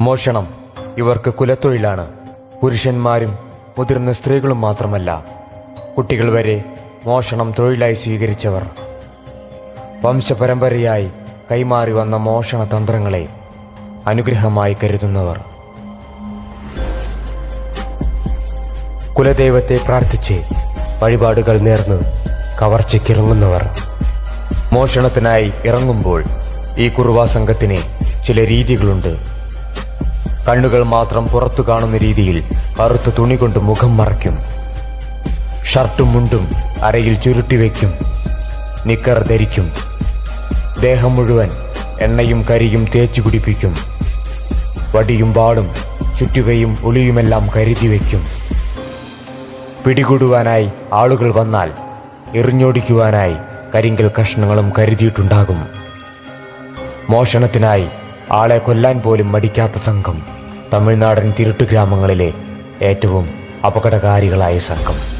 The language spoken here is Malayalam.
മോഷണം ഇവർക്ക് കുലത്തൊഴിലാണ്. പുരുഷന്മാരും മുതിർന്ന സ്ത്രീകളും മാത്രമല്ല. കുട്ടികൾ വരെ മോഷണം തൊഴിലായി സ്വീകരിച്ചവർ. വംശപരമ്പരയായി കൈമാറി വന്ന മോഷണ തന്ത്രങ്ങളെ അനുഗ്രഹമായി കരുതുന്നവർ. കുലദൈവത്തെ പ്രാർത്ഥിച്ച് വഴിപാടുകൾ നേർന്ന് കവർച്ചയ്ക്കിറങ്ങുന്നവർ. മോഷണത്തിനായി ഇറങ്ങുമ്പോൾ ഈ കുറുവാ സംഘത്തിന് ചില രീതികളുണ്ട്. കണ്ണുകൾ മാത്രം പുറത്തു കാണുന്ന രീതിയിൽ കറുത്ത തുണി കൊണ്ട് മുഖം മറയ്ക്കും. ഷർട്ടും മുണ്ടും അരയിൽ ചുരുട്ടിവെക്കും നിക്കർ ധരിക്കും. ദേഹം മുഴുവൻ എണ്ണയും കരിയും തേച്ചു കുടിപ്പിക്കും വടിയും വാളും ചുറ്റുകയും ഒളിയുമെല്ലാം കരുതി വയ്ക്കും പിടികൂടുവാനായി ആളുകൾ വന്നാൽ എറിഞ്ഞോടിക്കുവാനായി കരിങ്കൽ കഷ്ണങ്ങളും കരുതിയിട്ടുണ്ടാകും. മോഷണത്തിനായി ആളെ കൊല്ലാൻ പോലും മടിക്കാത്ത സംഘം. തമിഴ്നാടൻ തിരുട്ടു ഗ്രാമങ്ങളിലെ ഏറ്റവും അപകടകാരികളായ സംഘം.